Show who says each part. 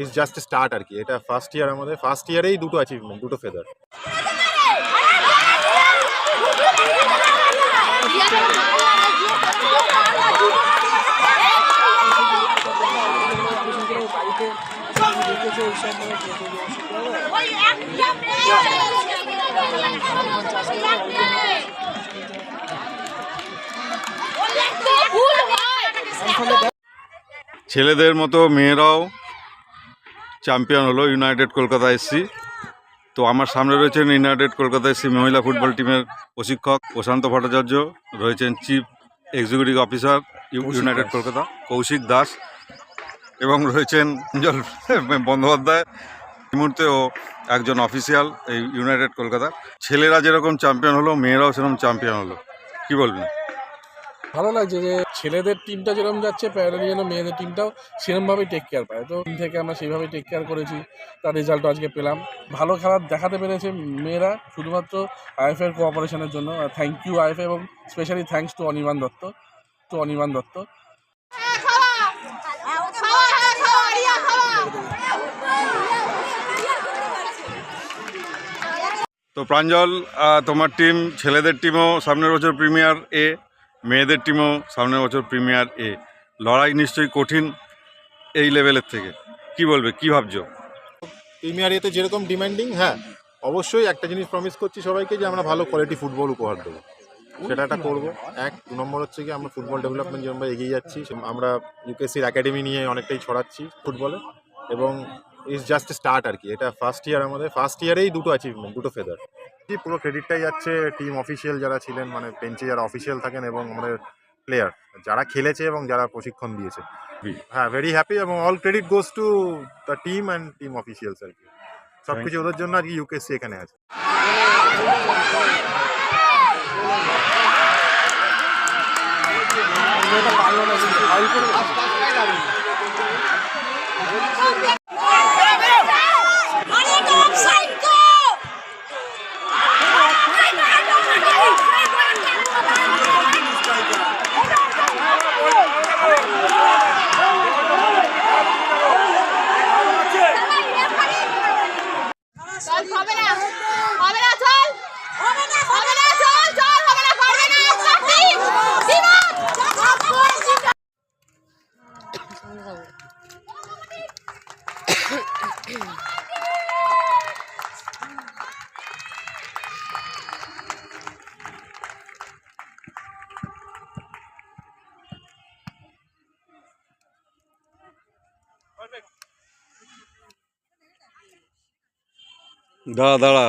Speaker 1: Is just start আর কি। এটা first year আমাদের। ফার্স্ট ইয়ারেই দুটো অ্যাচিভমেন্ট দুটো ফেদার ছেলেদের মতো মেয়েরাও চ্যাম্পিয়ন হলো ইউনাইটেড কলকাতা এসসি তো আমার সামনে রয়েছেন ইউনাইটেড কলকাতা এসসি মহিলা ফুটবল টিমের প্রশিক্ষক প্রশান্ত ভট্টাচার্য রয়েছেন চিফ এক্সিকিউটিভ অফিসার ইউ- ইউনাইটেড কলকাতা কৌশিক দাস এবং রয়েছেন অঞ্জল বন্দ্যোপাধ্যায়। এই মুহূর্তে ও একজন অফিসিয়াল এই ইউনাইটেড কলকাতা। ছেলেরা যেরকম চ্যাম্পিয়ন হলো মেয়েরাও সেরকম চ্যাম্পিয়ন হলো। কি বলবেন?
Speaker 2: ভালো লাগছে যে ছেলেদের টিমটা যেরকম যাচ্ছে প্যারালি যেন মেয়েদের টিমটাও সেরকমভাবেই টেক কেয়ার পায়। তো থেকে আমরা সেইভাবেই টেক কেয়ার করেছি, তার রেজাল্টও আজকে পেলাম। ভালো খেলা দেখাতে পেরেছে মেয়েরা, শুধুমাত্র আইএফের কোঅপারেশনের জন্য। থ্যাংক ইউ আইএফ এবং specially thanks to Anirban Dutta to Anirban Dutta.
Speaker 1: তো প্রাঞ্জল তোমার টিম ছেলেদের টিমও সামনের বছর প্রিমিয়ার এ মেয়েদের টিমও সামনের বছর প্রিমিয়ার এ লড়াই নিশ্চয়ই কঠিন এই লেভেলের থেকে। কি বলবে, কি ভাবছ? প্রিমিয়ার এতে যেরকম ডিমান্ডিং হ্যাঁ অবশ্যই একটা জিনিস প্রমিস করছি সবাইকে যে আমরা ভালো কোয়ালিটি ফুটবল উপহার দেবো। সেটা একটা করব। এক, দু নম্বর হচ্ছে কি আমরা ফুটবল ডেভেলপমেন্ট যেরকম এগিয়ে যাচ্ছি আমরা ইউকেসির একাডেমি নিয়ে অনেকটাই ছড়াচ্ছি ফুটবলে এবং ইজ জাস্ট স্টার্ট আর কি। এটা ফার্স্ট ইয়ার আমাদের। ফার্স্ট ইয়ারেই দুটো অ্যাচিভমেন্ট দুটো ফেদার পুরো ক্রেডিটটাই যাচ্ছে টিম অফিসিয়াল যারা ছিলেন মানে বেঞ্চে যারা অফিসিয়াল থাকেন এবং আমাদের প্লেয়ার যারা খেলেছে এবং যারা প্রশিক্ষণ দিয়েছে হ্যাঁ ভেরি হ্যাপি এবং all credit goes to the team and team officials আর কি সব কিছু ওদের জন্য আর কি ইউকেসি এখানে আছে
Speaker 3: অনেক হবে না হবে না, চল। হবে না হবে না, চল চল, হবে না হবে না একটা টিম
Speaker 1: দাঁড়া দাঁড়া।